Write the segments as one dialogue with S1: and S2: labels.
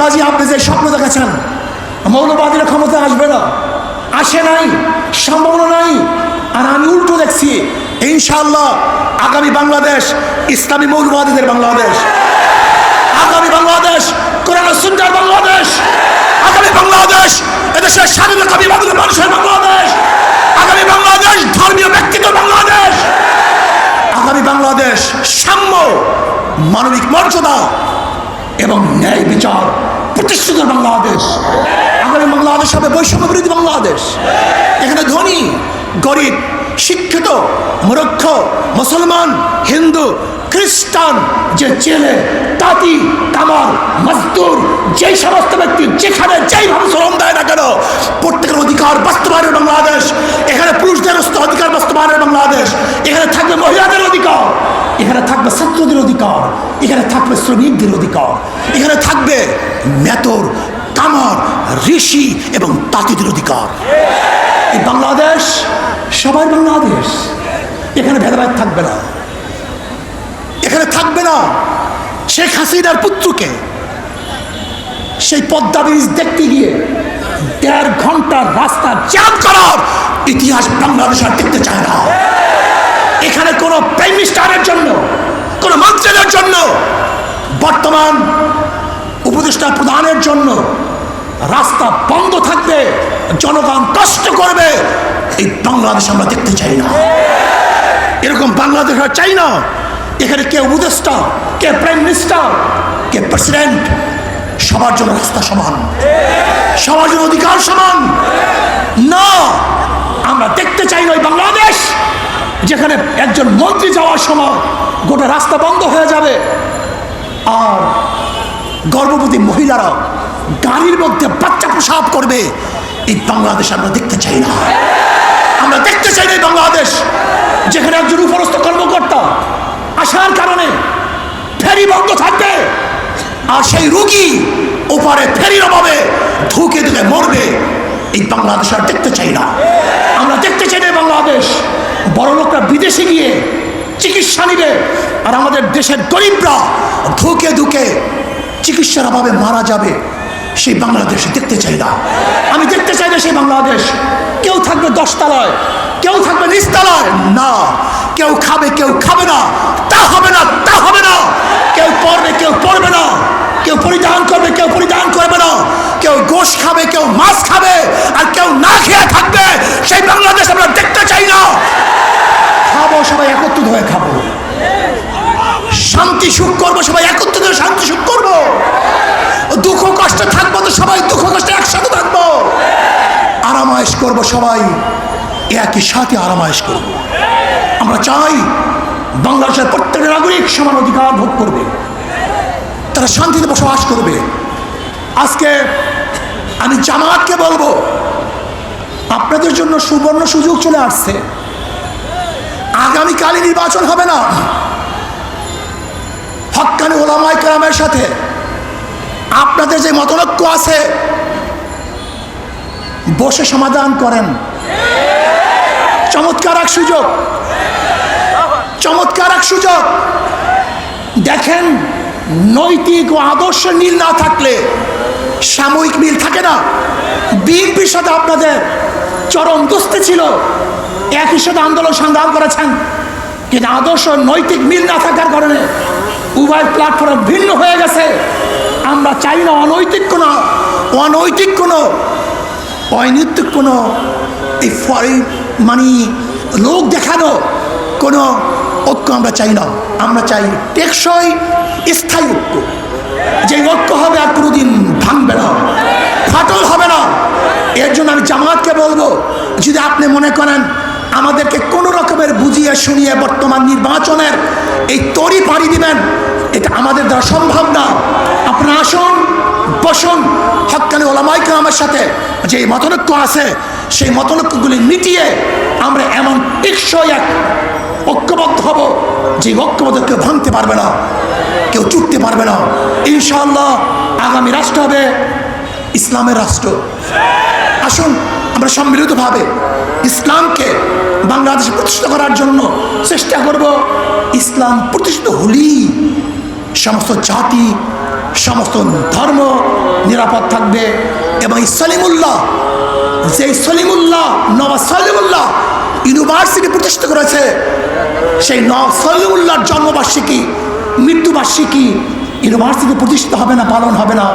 S1: কাজী আপনি যে স্বপ্ন দেখাচ্ছেন মৌলবাদীরা ক্ষমতা আসবে না। আসে নাই, সম্ভাবনা নাই। আর আমি উল্টো দেখছি ইনশাল্লাহ আগামী বাংলাদেশ, ইসলামী মৌলবাদীদের বাংলাদেশ। আগামী বাংলাদেশ, কোরআন ও সুন্নাহর বাংলাদেশ। আগামী বাংলাদেশ, এদেশের স্বাধীনতাবী বাংলা মানুষের বাংলাদেশ। আগামী বাংলাদেশ, ধর্মীয় ব্যক্তিত্ব বাংলাদেশ। আগামী বাংলাদেশ সাম্য, মানবিক মর্যাদা এবং ন্যায় বিচার প্রতিষ্ঠিত বাংলাদেশ। আগামী বাংলাদেশ হবে বৈষম্য বিরোধী বাংলাদেশ। এখানে ধনী, গরিব, শিক্ষিত, মূর্খ, মুসলমান, হিন্দু, খ্রিস্টান, যে ছেলে তাঁতি, কামার, মজদুর, যেই সমস্ত ব্যক্তি যেখানে যেইভাবে শ্রম দেয় না কেন, প্রত্যেকের অধিকার বাস্তবায়নের বাংলাদেশ। এখানে পুরুষদের অধিকার বাস্তবায়নের বাংলাদেশ। এখানে থাকবে মহিলাদের এখানে থাকবে ছাত্রদের অধিকার, এখানে থাকবে শ্রমিকদের অধিকার, এখানে থাকবে মেতর কামার, ঋষি এবং তাঁতিদের অধিকার। এই বাংলাদেশ সবার বাংলাদেশ, এখানে ভেদাভেদ থাকবে না। এখানে থাকবে না শেখ হাসিনার পুত্রকে। সেই পদ্মা ব্রিজ দেখতে গিয়ে দেড় ঘণ্টার রাস্তা জ্যাম করার ইতিহাস বাংলাদেশ আর দেখতে চায় না। এখানে কোনো প্রাইম মিনিস্টারের জন্য, কোনো মন্ত্রীদের জন্য, বর্তমান উপদেষ্টা প্রধানের জন্য রাস্তা বন্ধ থাকবে, জনগণ কষ্ট করবে, এই বাংলাদেশ আমরা দেখতে চাই না। এরকম বাংলাদেশ চাই না। এখানে কে উপদেষ্টা, কে প্রাইম মিনিস্টার, কে প্রেসিডেন্ট, সবার জন্য রাস্তা সমান। সবার জন্য অধিকার সমান। না, আমরা দেখতে চাই না ওই বাংলাদেশ। যেখানে একজন মন্ত্রী যাওয়ার সময় গোটা রাস্তা বন্ধ হয়ে যাবে। আর গর্ভবতী মহিলারা গাড়ির মধ্যে বাচ্চা প্রসাব করবে। এই বাংলাদেশ আমরা দেখতে চাই না। আমরা দেখতে চাই না বাংলাদেশ। যেখানে একজন উপরস্থ কর্মকর্তা আসার কারণে ফেরি বন্ধ থাকবে আর সেই রুগী ওপারে ফেরির অভাবে ধুকে ধুকে মরবে। এই বাংলাদেশ আর দেখতে চাই না। আমরা দেখতে চাই না বাংলাদেশ। বড় লোকরা বিদেশে গিয়ে চিকিৎসা নিবে। আর আমাদের দেশের গরিবরা ধুকে ধুকে চিকিৎসার অভাবে মারা যাবে, সেই বাংলাদেশ দেখতে চাই না। আমি দেখতে চাই না সেই বাংলাদেশ। কেউ থাকবে দশতলায়, কেউ থাকবে নিচতলায়। না, কেউ খাবে কেউ খাবে না। তা হবে না, তা হবে না। কেউ পড়বে কেউ পড়বে না। কেউ পরিধান করবে, কেউ পরিধান করবে না। কেউ গোশ খাবে, কেউ মাছ খাবে, আর কেউ না খেয়ে থাকবে। করব সবাই, একই সাথে আরামায়েশ করব। আমরা চাই বাংলাদেশের প্রত্যেক নাগরিক সমান অধিকার ভোগ করবে। তারা শান্তিতে বসবাস করবে। আজকে আমি জামাতকে বলব, আপনাদের জন্য সুবর্ণ সুযোগ চলে আসছে। আগামীকালই নির্বাচন হবে না। হকানি ওলামাই কালামের সাথে আপনাদের যে মতনৈক্য আছে বসে সমাধান করেন। চমৎকার এক সুযোগ। চমৎকার এক সুযোগ। দেখেন, নৈতিক ও আদর্শ মিল না থাকলে সাময়িক মিল থাকে না। বিএনপির সাথে আপনাদের চরম দুস্তে ছিল। একই সাথে আন্দোলন সংগ্রাম করেছেন। কিন্তু আদর্শ নৈতিক মিল না থাকার কারণে উভয় প্ল্যাটফর্ম ভিন্ন হয়ে গেছে। আমরা চাই না অনৈতিক কোনো অনৈতিক কোনো অনৈতিক কোনো এই মানে লোক দেখানো কোনো ঐক্য আমরা চাই না। আমরা চাই টেকসই, স্থায়ী ঐক্য। যে ঐক্য হবে আর কোনোদিন ভাঙবে না। ফাটল হবে না। এর জন্য আমি জামাতকে বলব, যদি আপনি মনে করেন আমাদেরকে কোনো রকমের বুঝিয়ে শুনিয়ে বর্তমান নির্বাচনের এই তরি পাড়ি দিবেন, এটা আমাদের দ্বারা সম্ভব না। আপনারা আসুন বসুন, হকানি ওলামাইকে আমার সাথে যে মতনৈক্য আছে, সেই মতনৈক্যগুলি মিটিয়ে আমরা এমন টেকসই এক ঐক্যবদ্ধ হব যে ঐক্যবদ্ধ কেউ ভাঙতে পারবে না, কেউ চুটতে পারবে না। ইনশাআল্লাহ আগামী রাষ্ট্র হবে ইসলামের রাষ্ট্র। আসুন, আমরা সম্মিলিতভাবে ইসলামকে বাংলাদেশে প্রতিষ্ঠিত করার জন্য চেষ্টা করব ইসলাম প্রতিষ্ঠিত হলেই সমস্ত জাতি সমস্ত ধর্ম নিরাপদ থাকবে। এবং সলিমুল্লাহ যে সলিমুল্লাহ, নবাব সলিমুল্লাহ ইউনিভার্সিটি প্রতিষ্ঠিত করেছে, সেই নবাব সলিমুল্লাহর জন্মবার্ষিকী, মৃত্যুবার্ষিকী ইউনিভার্সিটি প্রতিষ্ঠিত হবে না, পালন হবে না,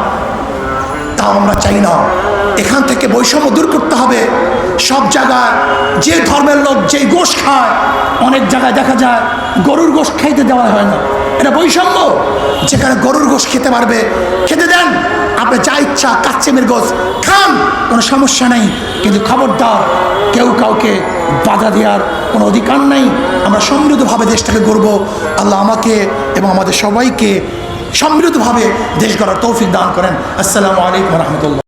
S1: তাও আমরা চাই না। এখান থেকে বৈষম্য দূর করতে হবে। সব জায়গায় যে ধর্মের লোক যেই গোশ খায়, অনেক জায়গায় দেখা যায় গরুর গোশ খাইতে দেওয়া হয় না। এটা বৈষম্য। যেখানে গরুর গোশ খেতে পারবে, খেতে দেন। আপনি যা ইচ্ছা, কাচ্চেমের গোশ খান, কোনো সমস্যা নেই। কিন্তু খবরদার, কেউ কাউকে বাধা দেওয়ার কোনো অধিকার নেই। আমরা সমৃদ্ধভাবে দেশটাকে গড়ব। আল্লাহ আমাকে এবং আমাদের সবাইকে সমৃদ্ধভাবে দেশ গড়ার তৌফিক দান করেন। আসসালামু আলাইকুম রহমতুল্লাহ।